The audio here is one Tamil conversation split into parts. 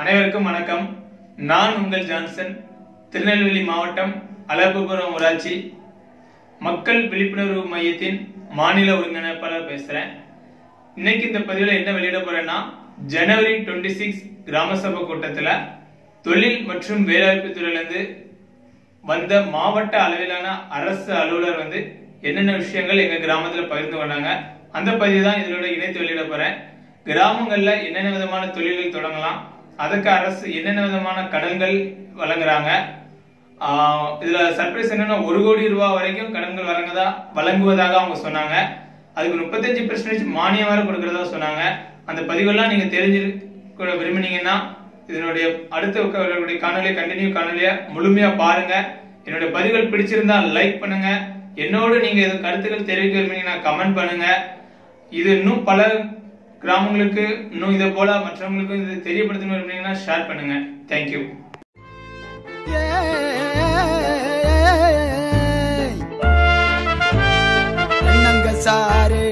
அனைவருக்கும் வணக்கம். நான் உங்கள் ஜான்சன். திருநெல்வேலி மாவட்டம் அலப்புபுரம் ஊராட்சி. மக்கள் விழிப்புணர்வு மையத்தின் மாநில ஒருங்கிணைப்பாளர் பேசுறேன். இன்னைக்கு இந்த பதிவில் என்ன வெளியிட போறேன்னா ஜனவரி டுவெண்ட்டி சிக்ஸ் கிராம சபை கூட்டத்தில் தொழில் மற்றும் வேலைவாய்ப்பு துறையிலிருந்து வந்த மாவட்ட அளவிலான அரசு அலுவலர் வந்து என்னென்ன விஷயங்கள் எங்க கிராமத்தில் பகிர்ந்து கொண்டாங்க அந்த பதிவு தான் இதனோட இணைத்து வெளியிட போறேன். கிராமங்களில் என்னென்ன விதமான தொழில்கள் தொடங்கலாம் அதுக்கு அரசு என்னென்ன விதமான கடன்கள் வழங்குறாங்க? இதுல சர்ப்ரைஸ் என்னன்னா ஒரு கோடி ரூபாய் வரைக்கும் கடன்கள் வழங்குதா வழங்குவதாக அவங்க சொன்னாங்க. அதுக்கு முப்பத்தஞ்சு பெர்சன்டேஜ் மானியம் வரை கொடுக்கறதா சொன்னாங்க. அந்த பதிவெல்லாம் நீங்க தெரிஞ்சிருக்க விரும்பினீங்கன்னா இதனுடைய அடுத்த காணொலியை கண்டினியூ காணொலியை முழுமையா பாருங்க. என்னுடைய பதிவுகள் பிடிச்சிருந்தா லைக் பண்ணுங்க. என்னோடு நீங்க கருத்துக்கள் தெரிவிக்க விரும்பினீங்கன்னா கமெண்ட் பண்ணுங்க. இது இன்னும் பல கிராமங்களுக்கு இன்னும் இதை போல மற்றவங்களுக்கு இது தெரியப்படுத்தணும் விரும்பினீங்கன்னா ஷேர் பண்ணுங்க. தேங்க்யூ என்னங்க சாரு?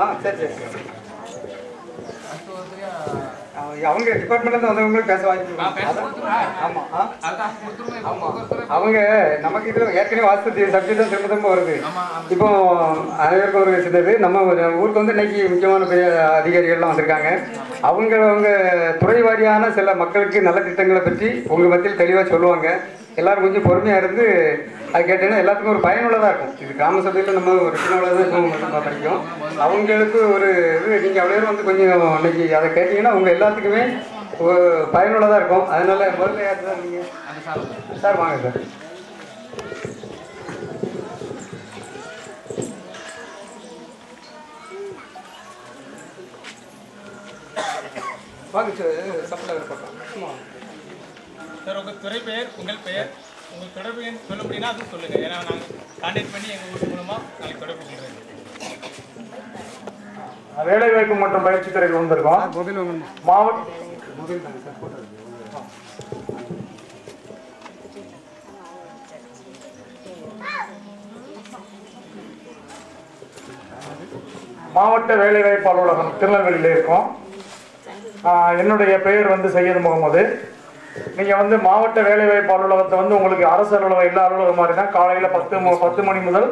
ஆ சரி சரி. அவங்க- டிபார்ட்மெண்ட்ல வந்தவங்களுக்கு பேச வாய்ப்பு. அவங்க நமக்கு இதுல ஏற்கனவே வாஸ்து சப்ஜெக்ட் தான் திரும்ப திரும்ப வருது. இப்போ அனைவருக்கும் ஒரு சின்னது நம்ம ஊருக்கு வந்து இன்னைக்கு முக்கியமான பெரிய அதிகாரிகள்லாம் வந்திருக்காங்க. அவங்க அவங்க துறை வாரியான சில மக்களுக்கு நல்ல திட்டங்களை பற்றி உங்க மத்தியில் தெளிவாக சொல்லுவாங்க. எல்லாரும் கொஞ்சம் பொறுமையாக இருந்து அது கேட்டீங்கன்னா எல்லாத்துக்கும் ஒரு பயனுள்ளதாக இருக்கும். இது கிராம சபையில் நம்ம ஒரு சின்ன படிக்கும் அவங்களுக்கு ஒரு இது நீங்கள் அவ்வளோ வந்து கொஞ்சம் இன்னைக்கு அதை கேட்டீங்கன்னா உங்க எல்லாத்துக்குமே பயனுள்ளதாக இருக்கும். அதனால முதல்ல யார் சார் நீங்கள் சார் வாங்க சார். வாங்க சார் சப்ளை பக்கம் சார் உங்க துறை பெயர் உங்கள் பெயர்? உங்கள் தொடர்பு எண் சொல்ல முடியும்னா அதுவும் சொல்லுங்க. ஏன்னா நாங்கள் கான்டாக்ட் பண்ணி எங்கள் ஊர் மூலமா நாளைக்கு தொடர்பு கொள்கிறேன் வேலைவாய்ப்பு மற்றும் பயிற்சி துறையில் வந்திருக்கோம். மாவட்ட மாவட்ட வேலைவாய்ப்பு அலுவலகம் திருநெல்வேலியில் இருக்கோம். என்னுடைய பெயர் வந்து சையது முகமது. நீங்கள் வந்து மாவட்ட வேலைவாய்ப்பு அலுவலகத்தை வந்து உங்களுக்கு அரசு அலுவலகம் எல்லா அலுவலகம் மாதிரி தான் காலையில் பத்து மு- பத்து மணி முதல்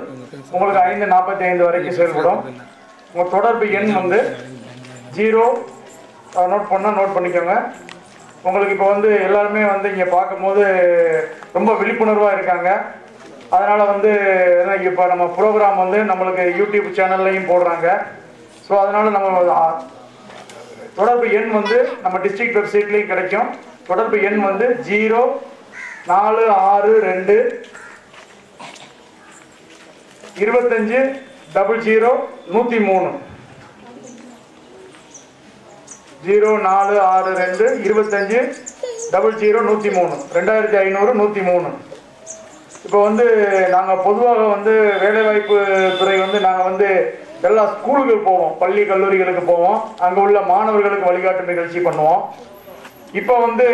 உங்களுக்கு ஐந்து நாற்பத்தி ஐந்து வரைக்கும் செயல்படும். உங்கள் தொடர்பு எண் வந்து ஜீரோ. நோட் பண்ணால் நோட் பண்ணிக்கோங்க. உங்களுக்கு இப்போ வந்து எல்லாருமே வந்து இங்கே பார்க்கும்போது ரொம்ப விழிப்புணர்வாக இருக்காங்க. அதனால் வந்து இப்போ நம்ம ப்ரோக்ராம் வந்து நம்மளுக்கு யூடியூப் சேனல்லையும் போடுறாங்க. ஸோ அதனால் நம்ம தொடர்பு எண் வந்து நம்ம டிஸ்ட்ரிக்ட் வெப்சைட்லேயும் கிடைக்கும். தொடர்பு எண் வந்து ஜீரோ நாலு ஆறு ரெண்டு இருபத்தஞ்சு டபுள் ஜீரோ நூற்றி மூணு. ஜீரோ நாலு ஆறு ரெண்டு இருபத்தஞ்சு டபுள் ஜீரோ நூற்றி மூணு. ரெண்டாயிரத்தி ஐநூறு நூற்றி மூணு. இப்போ வந்து நாங்கள் பொதுவாக வந்து வேலைவாய்ப்பு துறை வந்து நாங்கள் வந்து எல்லா ஸ்கூலுக்கு போவோம் பள்ளி கல்லூரிகளுக்கு போவோம். அங்கே உள்ள மாணவர்களுக்கு வழிகாட்டு நிகழ்ச்சி பண்ணுவோம். இப்போ வந்து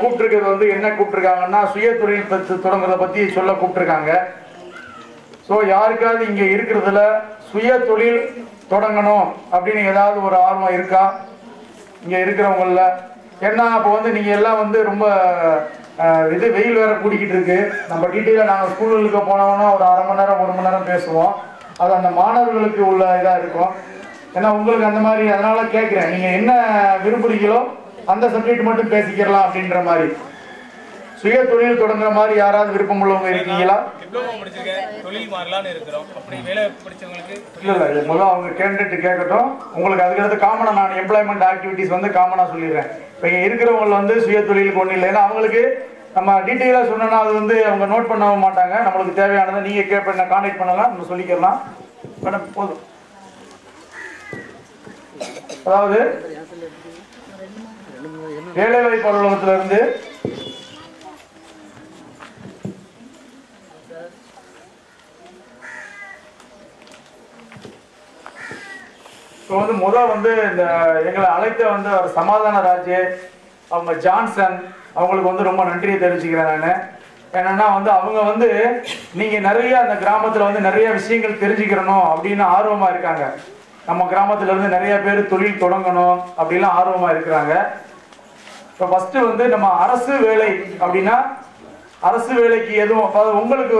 கூப்பிட்டுருக்கிறது வந்து என்ன கூப்பிட்டுருக்காங்கன்னா சுய தொழில் பற்றி தொடங்குறத பற்றி சொல்ல கூப்பிட்டுருக்காங்க. ஸோ யாருக்காவது இங்கே இருக்கிறதுல சுய தொழில் தொடங்கணும் அப்படின்னு ஏதாவது ஒரு ஆர்வம் இருக்கா? இங்கே இருக்கிறவங்களில். ஏன்னா அப்போ வந்து நீங்கள் எல்லாம் வந்து ரொம்ப இது வெயில் வேற கூடிக்கிட்டு இருக்கு. நம்ம டீட்டெயிலாக நாங்கள் ஸ்கூல்களுக்கு போனோம்னா ஒரு அரை மணி நேரம் ஒரு மணி நேரம் பேசுவோம். அது அந்த மாணவர்களுக்கு உள்ள இதாக இருக்கும். ஏன்னா உங்களுக்கு அந்த மாதிரி அதனால கேட்குறேன் நீங்கள் என்ன விரும்புறீங்களோ அந்த சப்ஜெக்ட் மட்டும் பேசிக்கிறலாம் அப்படின்ற மாதிரி. சுய தொழில் தொடங்குற மாதிரி யாராவது விருப்பம் உள்ளவங்க இருக்கீங்களா? இல்லை முடிச்சிருக்கேன் இது முதல்ல அவங்க கேண்டிடேட் கேட்கட்டும் உங்களுக்கு அதுக்கடுத்து காமனாக நான் எம்ப்ளாய்மெண்ட் ஆக்டிவிட்டிஸ் வந்து காமனாக சொல்லிடுறேன். இப்போ இங்கே இருக்கிறவங்க வந்து சுய தொழிலுக்கு ஒன்றும் இல்லை. ஏன்னா அவங்களுக்கு நம்ம டீட்டெயிலாக சொன்னோன்னா அது வந்து அவங்க நோட் பண்ணவும் மாட்டாங்க. நம்மளுக்கு தேவையானதை நீங்கள் கேட்ப என்ன காண்டாக்ட் பண்ணலாம் நம்ம சொல்லிக்கலாம். மேடம் போதும். அதாவது வேலைவாய்ப்பு அலுவலகத்திலிருந்து இப்போ வந்து முதல் வந்து இந்த எங்களை அழைத்த வந்து அவர் சமாதான ராஜ் அவங்க ஜான்சன் அவங்களுக்கு வந்து ரொம்ப நன்றியை தெரிவிச்சுக்கிறேன் நான். என்னன்னா வந்து அவங்க வந்து நீங்க நிறைய அந்த கிராமத்துல வந்து நிறைய விஷயங்கள் தெரிஞ்சுக்கிறணும் அப்படின்னு ஆர்வமா இருக்காங்க. நம்ம கிராமத்துல இருந்து நிறைய பேர் தொழில் தொடங்கணும் அப்படிலாம் ஆர்வமா இருக்கிறாங்க. இப்போ ஃபர்ஸ்ட் வந்து நம்ம அரசு வேலை அப்படின்னா அரசு வேலைக்கு எதுவும் அதாவது உங்களுக்கு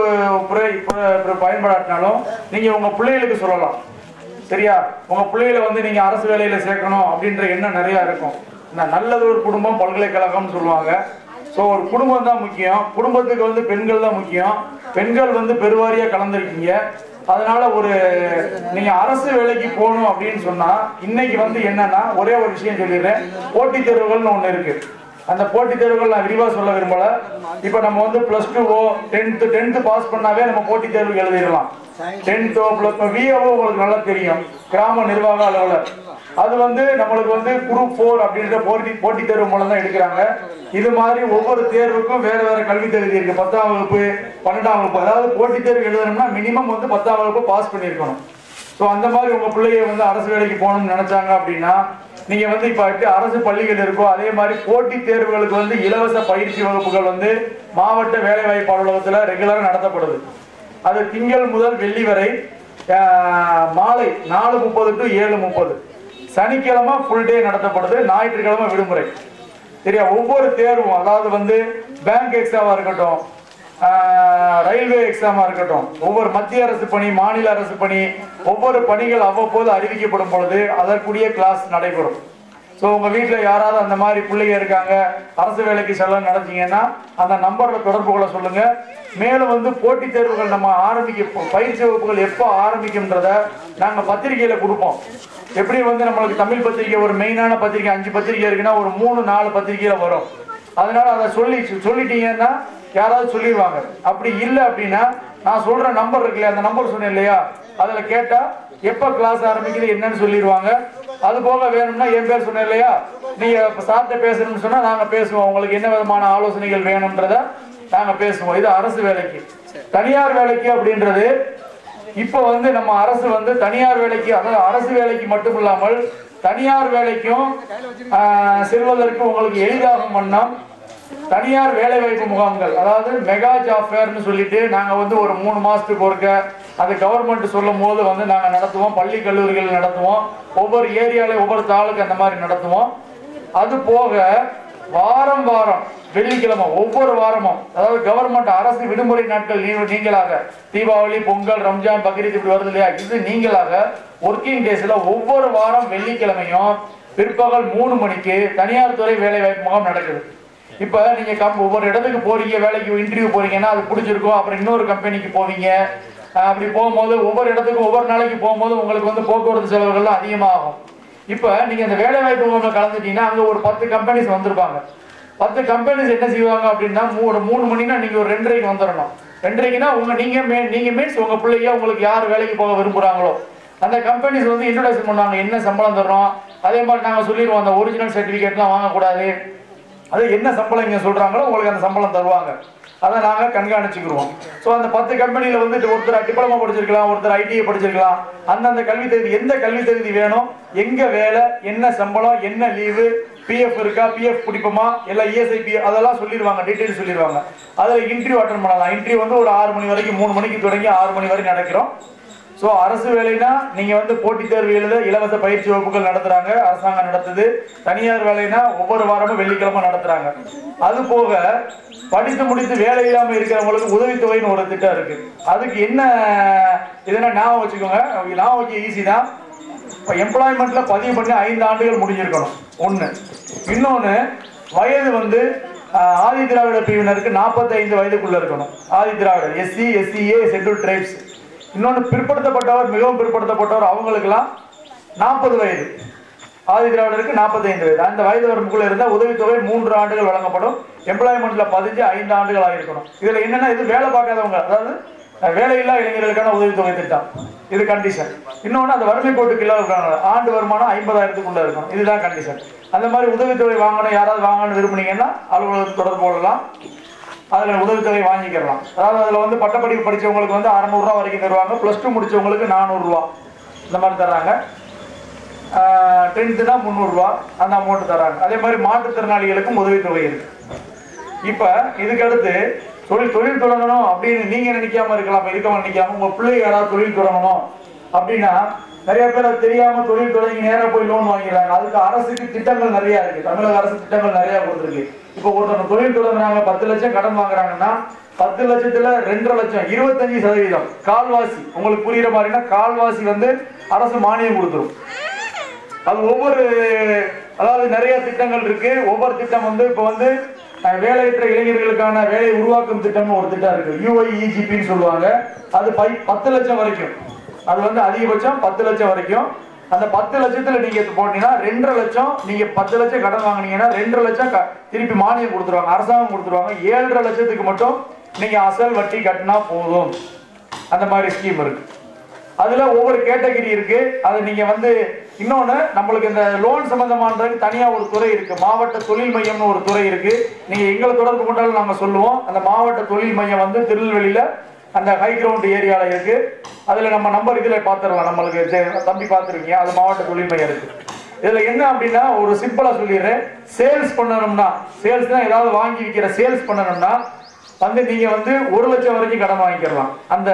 பயன்படாட்டினாலும் நீங்க உங்க பிள்ளைகளுக்கு சொல்லலாம். சரியா? உங்க பிள்ளைகளை வந்து நீங்க அரசு வேலையில சேர்க்கணும் அப்படின்ற எண்ணம் நிறைய இருக்கும். நல்லது ஒரு குடும்பம் பல்கலைக்கழகம்னு சொல்லுவாங்க. ஸோ ஒரு குடும்பம் தான் முக்கியம். குடும்பத்துக்கு வந்து பெண்கள் தான் முக்கியம். பெண்கள் வந்து பெருவாரியா கலந்துருக்கீங்க. அதனால ஒரு நீங்க அரசு வேலைக்கு போகணும் அப்படின்னு சொன்னா இன்னைக்கு வந்து என்னன்னா ஒரே ஒரு விஷயம் சொல்லிடுறேன். போட்டித் தேர்வுகள்னு ஒண்ணு இருக்கு. அந்த போட்டித் தேர்வுகள் நான் விரிவா சொல்ல விரும்பல. இப்ப நம்ம வந்து பிளஸ் டூவோ டென்த் டென்த் பாஸ் பண்ணாவே நம்ம போட்டித் தேர்வு எழுதிடலாம். டென்த்தோ பிளஸ் விஏஓ உங்களுக்கு நல்லா தெரியும். கிராம நிர்வாக அலுவலர். அது வந்து நம்மளுக்கு வந்து குரூப் ஃபோர் அப்படின்ற போட்டி போட்டித் தேர்வு மூலம் தான் எடுக்கிறாங்க. இது மாதிரி ஒவ்வொரு தேர்வுக்கும் வேற வேற கல்வி தகுதி இருக்கு. பத்தாம் வகுப்பு பன்னெண்டாம் வகுப்பு. அதாவது போட்டித் தேர்வு எழுதணும்னா மினிமம் வந்து பத்தாம் வகுப்பு பாஸ் பண்ணியிருக்கணும். ஸோ அந்த மாதிரி உங்க பிள்ளைய வந்து அரசு வேலைக்கு போகணும்னு நினைச்சாங்க அப்படின்னா நீங்க வந்து இப்ப அரசு பள்ளிகள் இருக்கோ அதே மாதிரி போட்டித் தேர்வுகளுக்கு வந்து இலவச பயிற்சி வகுப்புகள் வந்து மாவட்ட வேலைவாய்ப்பு அலுவலகத்துல ரெகுலரா நடத்தப்படுது. அது திங்கள் முதல் வெள்ளி வரை மாலை நாலு முப்பது டு ஏழு முப்பது. சனிக்கிழமை ஃபுல் டே நடத்தப்படுது ஞாயிற்றுக்கிழமை விடுமுறை. சரியா? ஒவ்வொரு தேர்வும் அதாவது வந்து பேங்க் எக்ஸாமாக இருக்கட்டும் ரயில்வே எக்ஸாமாக இருக்கட்டும் ஒவ்வொரு மத்திய அரசு பணி மாநில அரசு பணி ஒவ்வொரு பணிகள் அவ்வப்போது அறிவிக்கப்படும் பொழுது அதற்குரிய கிளாஸ் நடைபெறும். ஸோ உங்கள் வீட்டில் யாராவது அந்த மாதிரி பிள்ளைங்க இருக்காங்க அரசு வேலைக்கு செல்ல நடந்தீங்கன்னா அந்த நம்பரில் தொடர்பு கொள்ள சொல்லுங்கள் மேலும் வந்து போட்டித் தேர்வுகள் நம்ம ஆரம்பிக்க பயிற்சி வகுப்புகள் எப்போ ஆரம்பிக்கும்ன்றத நாங்கள் பத்திரிகையில் கொடுப்போம். எப்படி வந்து நம்மளுக்கு தமிழ் பத்திரிகை ஒரு மெயினான பத்திரிகை அஞ்சு பத்திரிகை இருக்குன்னா ஒரு மூணு நாலு பத்திரிகையில் வரும். அதனால அதை சொல்லி சொல்லிட்டீங்கன்னா யாராவது சொல்லிடுவாங்க. அப்படி இல்லை அப்படின்னா நான் சொல்கிற நம்பர் இருக்குல்லையா அந்த நம்பர் சொன்னேன் இல்லையா? அதுல கேட்டா எப்ப கிளாஸ் ஆரம்பிக்குது என்னன்னு சொல்லிடுவாங்க. அது போக வேணும்னா என் பேர் சொன்னேன் இல்லையா? நீங்க சார்ட்ட பேசணும்னு சொன்னா நாங்க பேசுவோம். உங்களுக்கு என்ன விதமான ஆலோசனைகள் வேணும்ன்றத நாங்க பேசுவோம். இது அரசு வேலைக்கு. தனியார் வேலைக்கு அப்படின்றது இப்போ வந்து நம்ம அரசு வந்து தனியார் வேலைக்கு அதாவது அரசு வேலைக்கு மட்டும் இல்லாமல் தனியார் வேலைக்கும் செல்வதற்கு உங்களுக்கு எளிதாகும் வண்ணம் தனியார் வேலை வாய்ப்பு முகாம்கள் அதாவது மெகா ஜாப் ஃபேர்னு சொல்லிட்டு நாங்கள் வந்து ஒரு மூணு மாதத்துக்கு ஒருக்க அது கவர்மெண்ட் சொல்லும் போது வந்து நாங்கள் நடத்துவோம் பள்ளி கல்லூரிகள் நடத்துவோம் ஒவ்வொரு ஏரியால ஒவ்வொரு தாளுக்கு அந்த மாதிரி நடத்துவோம். அது போக வாரம் வாரம் வெள்ளிக்கிழமை ஒவ்வொரு வாரமும் அதாவது கவர்மெண்ட் அரசு விடுமுறை நாட்கள் நீ- நீங்களாக தீபாவளி பொங்கல் ரம்ஜான் பக்ரீத் இப்படி வருது இல்லையா? இது நீங்களாக ஒர்க்கிங் டேஸில் ஒவ்வொரு வாரம் வெள்ளிக்கிழமையும் பிற்பகல் மூணு மணிக்கு தனியார் துறை வேலைவாய்ப்பு முகாம் நடக்குது. இப்ப நீங்க கம் ஒவ்வொரு இடத்துக்கு போறீங்க வேலைக்கு இன்டர்வியூ போறீங்கன்னா அது பிடிச்சிருக்கும். அப்புறம் இன்னொரு கம்பெனிக்கு போவீங்க. அப்படி போகும்போது ஒவ்வொரு இடத்துக்கும் ஒவ்வொரு நாளைக்கு போகும்போது உங்களுக்கு வந்து போக்குவரத்து செலவுகள்லாம் அதிகமாகும். இப்போ நீங்கள் இந்த வேலை வாய்ப்பு முகாமில் கலந்துட்டீங்கன்னா அங்கே ஒரு பத்து கம்பெனிஸ் வந்திருப்பாங்க. பத்து கம்பெனிஸ் என்ன செய்வாங்க அப்படின்னா மூணு ஒரு மூணு மணினா நீங்கள் ஒரு ரெண்டரைக்கு வந்துடணும் ரெண்டரைக்குன்னா உங்கள் நீங்கள் மே- நீங்கள் மீன்ஸ் உங்கள் பிள்ளைய உங்களுக்கு யார் வேலைக்கு போக விரும்புகிறாங்களோ அந்த கம்பெனிஸ் வந்து இன்ட்ரோடக்ஷன் பண்ணுவாங்க. என்ன சம்பளம் தர்றோம்? அதே மாதிரி நாங்கள் சொல்லிடுவோம் அந்த ஒரிஜினல் சர்டிஃபிகேட்லாம் வாங்கக்கூடாது. அது என்ன சம்பளம் இங்கே சொல்கிறாங்களோ உங்களுக்கு அந்த சம்பளம் தருவாங்க. அதை நாங்கள் கண்காணிச்சுக்கிருவோம். ஸோ அந்த பத்து கம்பெனியில் வந்துட்டு ஒருத்தர் டிப்ளமா படிச்சிருக்கலாம் ஒருத்தர் ஐடிஐ படிச்சிருக்கலாம். அந்தந்த கல்வி தகுதி எந்த கல்வி தகுதி வேணும் எங்கே வேலை என்ன சம்பளம் என்ன லீவு பிஎஃப் இருக்கா பிஎஃப் பிடிப்போமா எல்லாம் இஎஸ்ஐபி அதெல்லாம் சொல்லிடுவாங்க டீட்டெயில் சொல்லிடுவாங்க. அதில் இன்டர்வியூ அட்டன் பண்ணலாம். இன்டர்வியூ வந்து ஒரு ஆறு மணி வரைக்கும் மூணு மணிக்கு தொடங்கி ஆறு மணி வரைக்கும் நடக்கிறோம். ஸோ அரசு வேலைனா நீங்கள் வந்து போட்டித் தேர்வு எழுத இலவச பயிற்சி வகுப்புகள் நடத்துகிறாங்க அரசாங்கம் நடத்துது. தனியார் வேலைனா ஒவ்வொரு வாரமும் வெள்ளிக்கிழமை நடத்துகிறாங்க அது போக படித்து முடித்து வேலை இல்லாமல் இருக்கிறவங்களுக்கு உதவித்தொகைன்னு ஒரு திட்டம் இருக்குது அதுக்கு என்ன இதுனா ஞாபகம் வச்சுக்கோங்க. ஞாபகம் வச்சு ஈஸி தான். இப்போ எம்ப்ளாய்மெண்ட்ல பதிவு பண்ணி ஐந்து ஆண்டுகள் முடிஞ்சிருக்கணும். ஒன்று இன்னொன்று வயது வந்து ஆதி திராவிட பிரிவினருக்கு நாற்பத்தைந்து வயதுக்குள்ளே இருக்கணும். ஆதி திராவிடர் எஸ்சி எஸ்சிஏ ஷெட்யூல் ட்ரைப்ஸ் இன்னொன்று பிற்படுத்தப்பட்டவர் மிகவும் பிற்படுத்தப்பட்டவர் அவங்களுக்கெல்லாம் நாற்பது வயது. ஆதி திராவிடருக்கு 45 வயது. அந்த வயது வரம்புக்குள்ள இருந்தால் உதவித்தொகை மூன்று ஆண்டுகள் வழங்கப்படும். எம்ப்ளாய்மெண்ட்ல பதிஞ்சு ஐந்து ஆண்டுகள் ஆகிருக்கணும் இதுல என்னன்னா இது வேலை பார்க்காதவங்க அதாவது வேலையில்லா இளைஞர்களுக்கான உதவித்தொகை திட்டம். இது கண்டிஷன் இன்னொன்று அந்த வறுமை கோட்டுக்கு கீழே இருக்காங்க ஆண்டு வருமானம் ஐம்பதாயிரத்துக்குள்ள இருக்கணும். இதுதான் கண்டிஷன் அந்த மாதிரி உதவித்தொகை வாங்கணும் யாராவது வாங்கணும்னு விரும்புனீங்கன்னா அலுவலகத்துக்கு தொடர்பு கொள்ளலாம். அதில் உதவித்தொகை வாங்கிக்கிறலாம். அதாவது அதில் வந்து பட்டப்படிப்பு படித்தவங்களுக்கு வந்து அறநூறுரூவா வரைக்கும் தருவாங்க. ப்ளஸ் டூ முடித்தவங்களுக்கு நானூறுரூவா இந்த மாதிரி தர்றாங்க. டென்த்துனா முந்நூறுரூவா அந்த அமௌண்ட் தராங்க அதே மாதிரி மாற்றுத்திறனாளிகளுக்கும் உதவித்தொகை இருக்குது இப்போ இதுக்கு அடுத்து தொழில் தொழில் தொடங்கணும் அப்படின்னு நீங்கள் நினைக்காம இருக்கலாம். இருக்காம நினைக்காம உங்கள் பிள்ளை யாராவது தொழில் தொடங்கணும் அப்படின்னா நிறைய பேர் அது தொழில் தொடங்கி நேராக போய் லோன் வாங்கிடுறாங்க. அதுக்கு அரசுக்கு திட்டங்கள் நிறையா இருக்குது தமிழக அரசு திட்டங்கள் நிறையா கொடுத்துருக்கு. இப்போ ஒருத்தவங்க தொழில் தொடங்குறாங்க பத்து லட்சம் கடன் வாங்குறாங்கன்னா பத்து லட்சத்துல ரெண்டரை லட்சம் இருபத்தஞ்சு சதவீதம். கால்வாசி. உங்களுக்கு புரியுற மாதிரின்னா கால்வாசி வந்து அரசு மானியம் கொடுத்துரும். அது ஒவ்வொரு அதாவது நிறைய திட்டங்கள் இருக்கு. ஒவ்வொரு திட்டம் வந்து இப்போ வந்து வேலையற்ற இளைஞர்களுக்கான வேலை உருவாக்கும் திட்டம்னு ஒரு திட்டம் இருக்கு. யூஐஇஜிபின்னு சொல்லுவாங்க. அது பை பத்து லட்சம் வரைக்கும். அது வந்து அதிகபட்சம் பத்து லட்சம் வரைக்கும். அந்த பத்து லட்சத்துல நீங்க போட்டீங்கன்னா ரெண்டரை லட்சம் நீங்க பத்து லட்சம் கடன் வாங்கினீங்கன்னா ரெண்டரை லட்சம் திருப்பி மானியம் கொடுத்துருவாங்க அரசாங்கம் கொடுத்துருவாங்க. ஏழரை லட்சத்துக்கு மட்டும் நீங்க அசல் வட்டி கட்டினா போதும். அந்த மாதிரி ஸ்கீம் இருக்கு. அதுல ஒவ்வொரு கேட்டகரி இருக்கு. அது நீங்க வந்து இன்னொன்னு நம்மளுக்கு இந்த லோன் சம்பந்தமானதுக்கு தனியா ஒரு துறை இருக்கு. மாவட்ட தொழில் மையம்னு ஒரு துறை இருக்கு. நீங்க எங்களை தொடர்பு கொண்டாலும் நாங்க சொல்லுவோம். அந்த மாவட்ட தொழில் மையம் வந்து திருநெல்வேலியில அந்த ஹை கிரவுண்ட் ஏரியாவில் இருக்குது அதில் நம்ம நம்பர் இதில் பாத்துடலாம் நம்மளுக்கு தம்பி பார்த்துருக்கீங்க. அது மாவட்ட தொழில் மையம் இருக்குது இதில் என்ன அப்படின்னா ஒரு சிம்பிளாக சொல்லிடுறேன். சேல்ஸ் பண்ணணும்னா சேல்ஸ் தான் ஏதாவது வாங்கி விற்கிற சேல்ஸ் பண்ணணும்னா வந்து நீங்கள் வந்து ஒரு லட்சம் வரைக்கும் கடன் வாங்கிக்கிறலாம் அந்த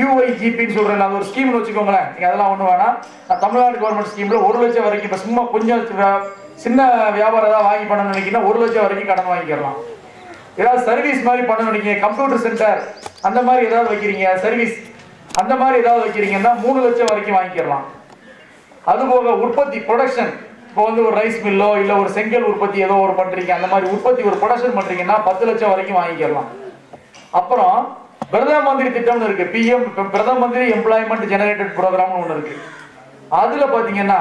யூஐஜிபின்னு சொல்றேன் அந்த ஒரு ஸ்கீம்னு வச்சுக்கோங்களேன். நீங்கள் அதெல்லாம் ஒன்று வேணாம். நான் தமிழ்நாடு கவர்மெண்ட் ஸ்கீமில் ஒரு லட்சம் வரைக்கும் இப்போ சும்மா கொஞ்சம் சின்ன வியாபாரம் ஏதாவது வாங்கி பண்ணணும்னு நினைக்கிறேன் ஒரு லட்சம் வரைக்கும் கடன் வாங்கிக்கிறலாம் ஏதாவது சர்வீஸ் மாதிரி பண்ணணும். நீங்க கம்ப்யூட்டர் சென்டர் அந்த மாதிரி ஏதாவது வைக்கிறீங்க சர்வீஸ் அந்த மாதிரி ஏதாவது வைக்கிறீங்கன்னா மூணு லட்சம் வரைக்கும் வாங்கிக்கலாம். அதுபோக உற்பத்தி ப்ரொடக்ஷன் இப்போ வந்து ஒரு ரைஸ் மில்லோ இல்லை ஒரு செங்கல் உற்பத்தி ஏதோ ஒரு பண்றீங்க அந்த மாதிரி உற்பத்தி ஒரு ப்ரொடக்ஷன் பண்றீங்கன்னா பத்து லட்சம் வரைக்கும் வாங்கிக்கலாம். அப்புறம் பிரதம மந்திரி திட்டம்னு இருக்கு. பிஎம் பிரதம மந்திரி எம்ப்ளாய்மெண்ட் ஜெனரேட்டட் ப்ரோக்ராம்னு ஒன்று இருக்கு. அதுல பாத்தீங்கன்னா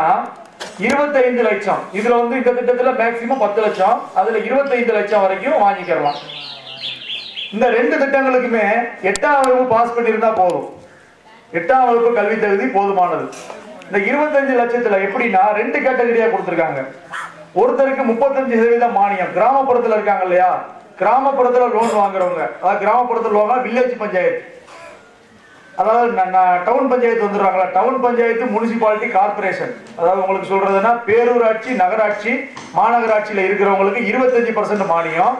இருபத்தைந்து லட்சம். இதுல வந்து இந்த திட்டத்துல மேக்சிமம் பத்து லட்சம். அதுல இருபத்தைந்து லட்சம் வரைக்கும் வாங்கிக்கிறலாம். இந்த ரெண்டு திட்டங்களுக்குமே எட்டாம் வகுப்பு பாஸ் பண்ணியிருந்தா போதும். எட்டாம் வகுப்பு கல்வி தகுதி போதுமானது. இந்த இருபத்தஞ்சு லட்சத்துல எப்படின்னா ரெண்டு கேட்டகரியா கொடுத்துருக்காங்க. ஒருத்தருக்கு முப்பத்தஞ்சு சதவீதம் மானியம். கிராமப்புறத்துல இருக்காங்க இல்லையா? கிராமப்புறத்துல லோன் வாங்குறவங்க. அதாவது கிராமப்புறத்துல லோன் வில்லேஜ் பஞ்சாயத்து. அதாவது டவுன் பஞ்சாயத்து வந்துடுறாங்களா? டவுன் பஞ்சாயத்து முனிசிபாலிட்டி கார்பரேஷன் அதாவது உங்களுக்கு சொல்றதுன்னா பேரூராட்சி நகராட்சி மாநகராட்சியில் இருக்கிறவங்களுக்கு இருபத்தஞ்சு பர்சன்ட் மானியம்.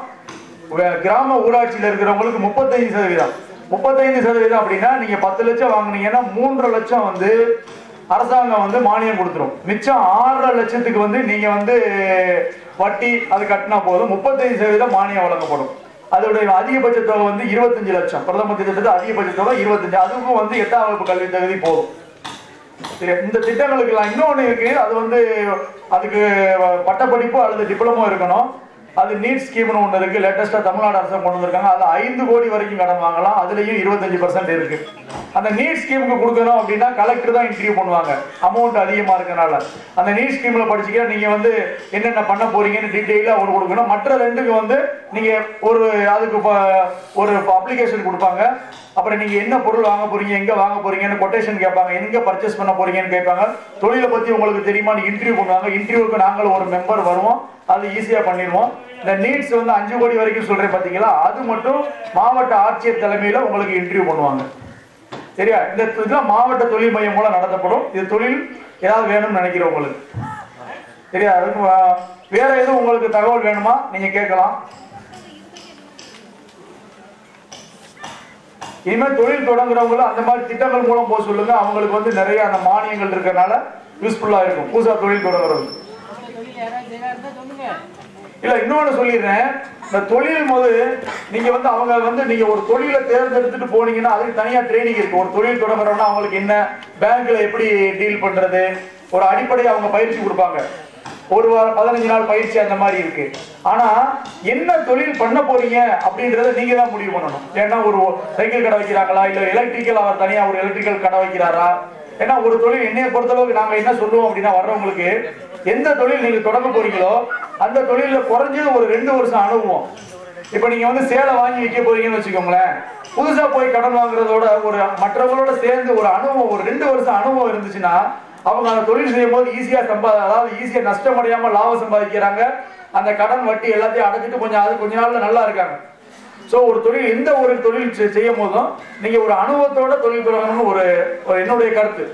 கிராம ஊராட்சியில் இருக்கிறவங்களுக்கு முப்பத்தைந்து சதவீதம். முப்பத்தைந்து சதவீதம் அப்படின்னா நீங்க பத்து லட்சம் வாங்குனீங்கன்னா மூன்றரை லட்சம் வந்து அரசாங்கம் வந்து மானியம் கொடுத்துரும். மிச்சம் ஆறரை லட்சத்துக்கு வந்து நீங்க வந்து வட்டி அது கட்டினா போதும். முப்பத்தைந்து சதவீதம் மானியம் வழங்கப்படும். அதோடைய அதிகபட்ச தொகை வந்து இருபத்தஞ்சு லட்சம். பிரதம திட்டத்துக்கு அதிகபட்ச தொகை இருபத்தஞ்சு. அதுக்கும் வந்து எட்டாம் வகுப்பு கல்வி தகுதி போதும். சரி, இந்த திட்டங்களுக்கெல்லாம் இன்னொன்று இருக்கு. அது வந்து அதுக்கு பட்டப்படிப்பு அல்லது டிப்ளமோ இருக்கணும். அது நீட் ஸ்கீம்னு ஒன்று இருக்குது லேட்டஸ்ட்டாக தமிழ்நாடு அரசு கொண்டு வந்திருக்காங்க. அது ஐந்து கோடி வரைக்கும் கடன் வாங்கலாம். அதுலேயும் இருபத்தஞ்சு பர்சன்ட் இருக்குது அந்த நீட் ஸ்கீமுக்கு கொடுக்கணும் அப்படின்னா கலெக்டர் தான் இன்டர்வியூ பண்ணுவாங்க. அமௌண்ட் அதிகமாக இருக்கனால. அந்த நீட் ஸ்கீமில் படிச்சுக்க நீங்கள் வந்து என்னென்ன பண்ண போறீங்கன்னு டீட்டெயிலாக ஒரு கொடுக்கணும். மற்ற ரெண்டுக்கு வந்து நீங்கள் ஒரு அதுக்கு ப- ஒரு அப்ளிகேஷன் கொடுப்பாங்க. அப்புறம் நீங்க என்ன பொருள் வாங்க போறீங்க எங்க வாங்க போறீங்கன்னு கொட்டேஷன் கேட்பாங்க. எங்க பர்ச்சேஸ் பண்ண போறீங்கன்னு கேட்பாங்க. தொழிலை பத்தி உங்களுக்கு தெரியுமான்னு இன்டர்வியூ பண்ணுவாங்க. இன்டர்வியூக்கு நாங்களும் ஒரு மெம்பர் வருவோம். அது ஈஸியா பண்ணிடுவோம். இந்த நீட்ஸ் வந்து அஞ்சு கோடி வரைக்கும் சொல்றேன் பாத்தீங்களா? அது மட்டும் மாவட்ட ஆட்சியர் தலைமையில உங்களுக்கு இன்டர்வியூ பண்ணுவாங்க. சரியா? இந்த இதெல்லாம் மாவட்ட தொழில் மையம் மூலம் நடத்தப்படும். இது தொழில் ஏதாவது வேணும்னு நினைக்கிறவங்களுக்கு சரியா? அதுக்கு வேற எதுவும் உங்களுக்கு தகவல் வேணுமா? நீங்க கேட்கலாம். இனிமேல் தொழில் தொடங்குறவங்களும் அந்த மாதிரி திட்டங்கள் மூலம் போக சொல்லுங்க. அவங்களுக்கு வந்து நிறைய அந்த மானியங்கள் இருக்கிறனால யூஸ்ஃபுல்லா இருக்கும். புதுசா தொழில் தொடங்குறவங்க இல்ல இன்னொன்னு சொல்லிடுறேன். இந்த தொழில் போது நீங்க வந்து அவங்க வந்து நீங்க ஒரு தொழிலை தேர்ந்தெடுத்துட்டு போனீங்கன்னா அதுக்கு தனியா ட்ரைனிங் இருக்கு. ஒரு தொழில் தொடங்குறோம்னா அவங்களுக்கு என்ன? பேங்க்ல எப்படி டீல் பண்றது? ஒரு அடிப்படையை அவங்க பயிற்சி கொடுப்பாங்க. ஒரு வாரம் பதினஞ்சு நாள் பயிற்சி அந்த மாதிரி இருக்கு. ஆனா என்ன தொழில் பண்ண போறீங்க அப்படின்றத நீங்க தான் முடிவு பண்ணணும். ஏன்னா ஒரு சைக்கிள் கடை வைக்கிறாங்களா இல்ல எலக்ட்ரிக்கல் அவர் தனியா ஒரு எலக்ட்ரிக்கல் கடை வைக்கிறாரா? ஏன்னா ஒரு தொழில் என்னைய பொறுத்தளவுக்கு நாங்க என்ன சொல்லுவோம் அப்படின்னா வர்றவங்களுக்கு எந்த தொழில் நீங்க தொடங்க போறீங்களோ அந்த தொழில குறைஞ்சது ஒரு ரெண்டு வருஷம் அனுபவம் இப்ப நீங்க வந்து சேலை வாங்கி விற்க போறீங்கன்னு வச்சுக்கோங்களேன். புதுசா போய் கடன் வாங்குறதோட ஒரு மற்றவங்களோட சேர்ந்து ஒரு அனுபவம் ஒரு ரெண்டு வருஷம் அனுபவம் இருந்துச்சுன்னா அவங்க அந்த தொழில் செய்யும் போது ஈஸியா சம்பா அதாவது ஈஸியா நஷ்டம் அடையாம லாபம் சம்பாதிக்கிறாங்க. அந்த கடன் வட்டி எல்லாத்தையும் அடைச்சிட்டு கொஞ்சம் அது கொஞ்ச நாள்ல நல்லா இருக்காங்க. ஸோ ஒரு தொழில் எந்த ஒரு தொழில் செய்யும் போதும் நீங்க ஒரு அனுபவத்தோட தொழில் தொடங்கணும்னு ஒரு என்னுடைய கருத்து.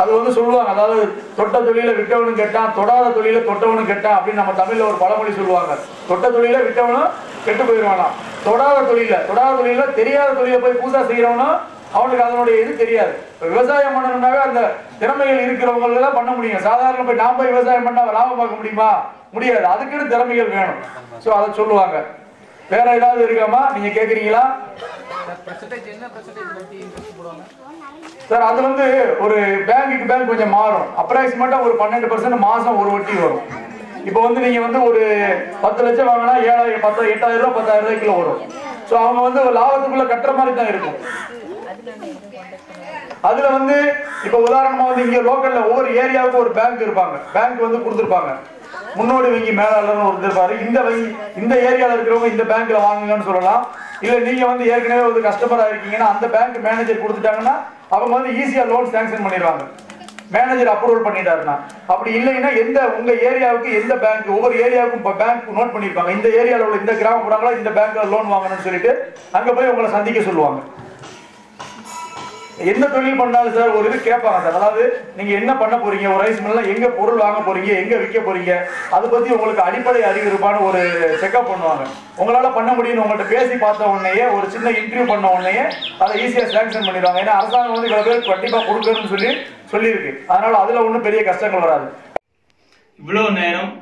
அது வந்து சொல்லுவாங்க அதாவது தொட்ட தொழில விட்டவனும் கெட்டான் தொடாத தொழில தொட்டவனும் கெட்டான் அப்படின்னு நம்ம தமிழ்ல ஒரு பழமொழி சொல்லுவாங்க. தொட்ட தொழில விட்டவனும் கெட்டு போயிடுவானாம் தொடாத தொழில தொடாத தொழில தெரியாத தொழில போய் பூசா செய்யறவனும் அவனுக்கு அதனுடைய இது தெரியாது. விவசாயம் பண்ணணும்னாவே அந்த திறமைகள் இருக்கிறவங்க தான் பண்ண முடியும். சாதாரண போய் நான் போய் விவசாயம் பண்ணா லாபம் பார்க்க முடியுமா? முடியாது. அதுக்குன்னு திறமைகள் வேணும். ஸோ அதை சொல்லுவாங்க. வேற ஏதாவது இருக்காமா? நீங்க கேக்குறீங்களா? சார் அது வந்து ஒரு பேங்க்குக்கு பேங்க் கொஞ்சம் மாறும். அப்ராக்சிமேட்டா ஒரு பன்னெண்டு பர்சன்ட் மாசம் ஒரு வட்டி வரும். இப்போ வந்து நீங்க வந்து ஒரு பத்து லட்சம் வாங்கினா ஏழாயிரம் பத்து எட்டாயிரம் ரூபாய் பத்தாயிரம் ரூபாய்க்குள்ள வரும். ஸோ அவங்க வந்து லாபத்துக்குள்ள கட்டுற மாதிரி தான் இருக்கும். அதுல வந்து இப்ப உதாரணமா வந்து இங்க லோக்கல்ல ஒவ்வொரு ஏரியாவுக்கும் ஒரு பேங்க் இருப்பாங்க. பேங்க் வந்து கொடுத்துருப்பாங்க. முன்னோடி வங்கி மேலாளர்னு ஒருத்தர் இருப்பாரு. இந்த வங்கி இந்த ஏரியால இருக்கிறவங்க இந்த பேங்க்ல வாங்குங்கன்னு சொல்லலாம். இல்ல நீங்க வந்து ஏற்கனவே ஒரு கஸ்டமரா இருக்கீங்கன்னா அந்த பேங்க் மேனேஜர் கொடுத்துட்டாங்கன்னா அவங்க வந்து ஈஸியா லோன் சாங்ஷன் பண்ணிடுவாங்க. மேனேஜர் அப்ரூவல் பண்ணிட்டாருன்னா. அப்படி இல்லைன்னா எந்த உங்க ஏரியாவுக்கு எந்த பேங்க் ஒவ்வொரு ஏரியாவுக்கும் பேங்க் நோட் பண்ணிருப்பாங்க இந்த ஏரியால உள்ள இந்த கிராமப்புறங்களா இந்த பேங்க்ல லோன் வாங்கணும்னு சொல்லிட்டு அங்க போய் உங்களை சந்திக்க சொல்லுவாங்க. என்ன தொழில் பண்ணாலும் சார் ஒரு இது கேட்பாங்க சார். அதாவது நீங்க என்ன பண்ண போறீங்க? ஒரு ரைஸ் மில்லாம் எங்க பொருள் வாங்க போறீங்க? எங்க விற்க போறீங்க? அதை பத்தி உங்களுக்கு அடிப்படை அறிவு இருப்பான்னு ஒரு செக்அப் பண்ணுவாங்க. உங்களால பண்ண முடியும்னு உங்கள்ட்ட பேசி பார்த்த உடனேயே ஒரு சின்ன இன்டர்வியூ பண்ண உடனேயே அதை ஈஸியா சாங்ஷன் பண்ணிடுவாங்க. ஏன்னா அரசாங்கம் வந்து இவ்வளவு பேர் கண்டிப்பா கொடுக்கணும்னு சொல்லி சொல்லியிருக்கு. அதனால அதுல ஒன்றும் பெரிய கஷ்டங்கள் வராது. இவ்வளவு நேரம்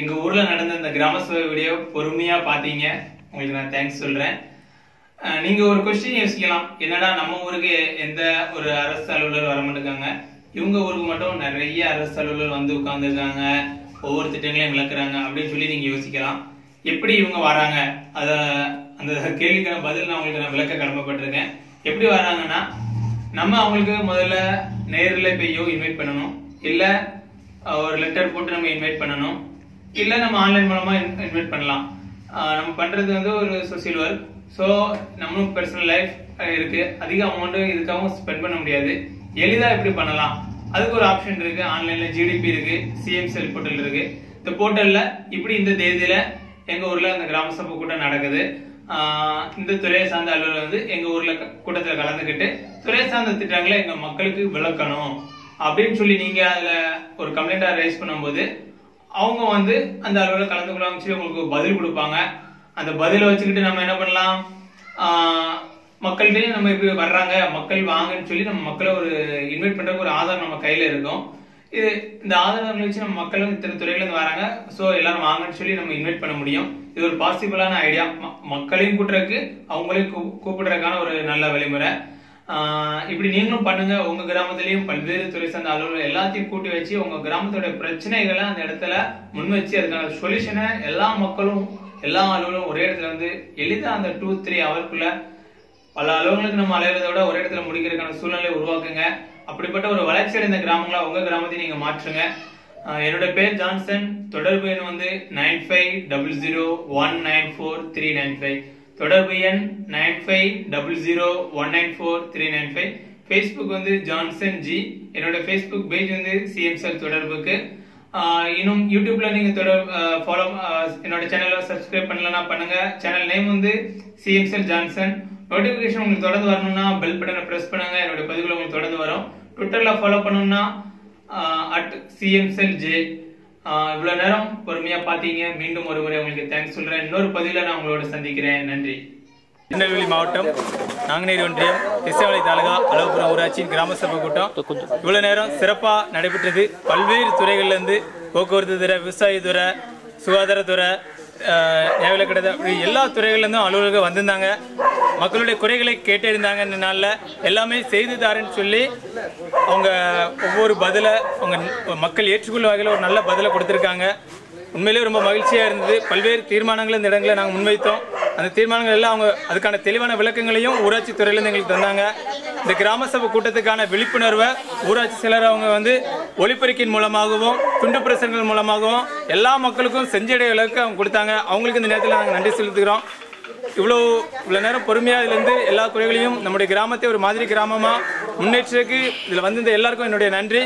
எங்க ஊர்ல நடந்த இந்த கிராம சபை வீடியோ பொறுமையா பாத்தீங்க உங்களுக்கு நான் தேங்க்ஸ் சொல்றேன். நீங்க ஒரு கொஸ்டின் யோசிக்கலாம். என்னடா நம்ம ஊருக்கு எந்த ஒரு அரசு அலுவலர் வர மாட்டேங்காங்க? இவங்க ஊருக்கு மட்டும் நிறைய அரசு அலுவலர் வந்து உட்கார்ந்துருக்காங்க. ஒவ்வொரு திட்டங்களையும் விளக்குறாங்க அப்படின்னு சொல்லி நீங்க யோசிக்கலாம். எப்படி இவங்க வராங்க? அத அந்த கேள்விக்கான பதில் நான் உங்களுக்கு நான் விளக்க கடமைப்பட்டிருக்கேன். எப்படி வராங்கன்னா நம்ம அவங்களுக்கு முதல்ல நேரில் போயோ இன்வைட் பண்ணணும். இல்ல ஒரு லெட்டர் போட்டு நம்ம இன்வைட் பண்ணணும். இல்ல நம்ம ஆன்லைன் மூலமா இன்வைட் பண்ணலாம். நம்ம பண்றது வந்து ஒரு சோசியல் ஒர்க் ஸோ நம்மளும் பர்சனல் லைஃப் இருக்கு. அதிக அமௌண்ட்டும் இதுக்காகவும் ஸ்பெண்ட் பண்ண முடியாது. எளிதாக எப்படி பண்ணலாம். அதுக்கு ஒரு ஆப்ஷன் இருக்கு. ஆன்லைன்ல ஜிடிபி இருக்கு. சிஎம் செல் போர்ட்டல் இருக்கு. இந்த போர்ட்டல்ல இப்படி இந்த தேதியில எங்க ஊர்ல அந்த கிராம சபை கூட்டம் நடக்குது. இந்த துறையை சார்ந்த அலுவலர் வந்து எங்க ஊர்ல கூட்டத்தில் கலந்துக்கிட்டு துறை சார்ந்த திட்டங்களை எங்க மக்களுக்கு விளக்கணும். அப்படின்னு சொல்லி நீங்க அதுல ஒரு கம்ப்ளைண்டா ரைஸ் பண்ணும்போது அவங்க வந்து அந்த அலுவலர் கலந்துக்கலாம்னு சொல்லி உங்களுக்கு பதில் கொடுப்பாங்க. அந்த பதிலை வச்சுக்கிட்டு நம்ம என்ன பண்ணலாம்? மக்கள்கிட்டயும் நம்ம இப்படி வர்றாங்க மக்கள் வாங்கன்னு சொல்லி நம்ம மக்களை ஒரு இன்வைட் பண்றதுக்கு ஒரு ஆதாரம் நம்ம கையில இருக்கும். இது இந்த ஆதாரங்களை வச்சு நம்ம மக்களும் இத்தனை துறையில இருந்து வராங்க. சோ எல்லாரும் வாங்கன்னு சொல்லி நம்ம இன்வைட் பண்ண முடியும். இது ஒரு பாசிபிளான ஐடியா மக்களையும் கூட்டுறதுக்கு அவங்களையும் கூ- கூப்பிடுறதுக்கான ஒரு நல்ல வழிமுறை. இப்படி நீங்களும் பண்ணுங்க. உங்க கிராமத்திலயும் பல்வேறு துறை சார்ந்த அலுவலர்கள் எல்லாத்தையும் கூட்டி வச்சு உங்க கிராமத்தோட பிரச்சனைகளை அந்த இடத்துல முன் வச்சு அதுக்கான சொல்யூஷனை எல்லா மக்களும் எல்லா அலுவலும் ஒரே இடத்துல வந்து எளிதாக அந்த டூ த்ரீ ஹவருக்குள்ள பல அலுவலங்களுக்கு நம்ம அலையிறத விட ஒரே இடத்துல முடிக்கிறதுக்கான சூழ்நிலையை உருவாக்குங்க. அப்படிப்பட்ட ஒரு வளர்ச்சி அடைந்த கிராமங்களா உங்க கிராமத்தையும் நீங்க மாற்றுங்க. என்னோட பேர் ஜான்சன். தொடர்பு எண் வந்து nine five double zero one nine four three nine five தொடர்பு எண் nine five double zero one nine four three nine five Facebook வந்து ஜான்சன் ஜி. என்னோட ஃபேஸ்புக் பேஜ் வந்து சிஎம்சல் தொடர்புக்கு. இன்னும் யூடியூப்ல நீங்க தொடர் ஃபாலோ என்னோட சேனலை சப்ஸ்கிரைப் பண்ணலாம் பண்ணுங்க. சேனல் நேம் வந்து சிஎம்செல் ஜான்சன் நோட்டிபிகேஷன் உங்களுக்கு தொடர்ந்து வரணும்னா பெல் பட்டனை ப்ரெஸ் பண்ணுங்க. என்னோட பதிவுகள் உங்களுக்கு தொடர்ந்து வரும். ட்விட்டர்ல ஃபாலோ பண்ணணும்னா அட் சிஎம்செல் ஜே இவ்வளவு நேரம் பொறுமையா பாத்தீங்க மீண்டும் ஒரு முறை உங்களுக்கு தேங்க்ஸ் சொல்றேன். இன்னொரு பதிவில் நான் உங்களோட சந்திக்கிறேன். நன்றி. திருநெல்வேலி மாவட்டம் நாங்குநேரி ஒன்றியம் திசைவளை தாலுகா அளவுபுரம் ஊராட்சியின் கிராம சபை கூட்டம். இவ்வளோ நேரம் சிறப்பாக நடைபெற்றது. பல்வேறு துறைகள்லேருந்து போக்குவரத்து துறை விவசாய துறை சுகாதாரத்துறை நியாயவிலக்கடை அப்படி எல்லா துறைகள்லேருந்தும் அலுவலர்கள் வந்திருந்தாங்க. மக்களுடைய குறைகளை கேட்டறிந்தாங்க இந்த நாளில். எல்லாமே செய்து தாரேன்னு சொல்லி அவங்க ஒவ்வொரு பதிலை அவங்க மக்கள் ஏற்றுக்கொள்ளும் வகையில் ஒரு நல்ல பதிலை கொடுத்துருக்காங்க. உண்மையிலேயே ரொம்ப மகிழ்ச்சியாக இருந்தது. பல்வேறு தீர்மானங்கள் இந்த இடங்களை நாங்கள் முன்வைத்தோம். அந்த தீர்மானங்கள் எல்லாம் அவங்க அதுக்கான தெளிவான விளக்கங்களையும் ஊராட்சி துறையிலேருந்து எங்களுக்கு தந்தாங்க. இந்த கிராம சபை கூட்டத்துக்கான விழிப்புணர்வை ஊராட்சி சிலர் அவங்க வந்து ஒளிப்பெருக்கின் மூலமாகவும் துண்டு பிரசங்கள் மூலமாகவும் எல்லா மக்களுக்கும் செஞ்சடைய அளவுக்கு அவங்க கொடுத்தாங்க. அவங்களுக்கு இந்த நேரத்தில் நாங்கள் நன்றி செலுத்துகிறோம். இவ்வளோ இவ்வளோ நேரம் பொறுமையாக இதுலேருந்து எல்லா குறைகளையும் நம்முடைய கிராமத்தை ஒரு மாதிரி கிராமமாக முன்னேற்றக்கு இதில் வந்திருந்த எல்லாருக்கும் என்னுடைய நன்றி.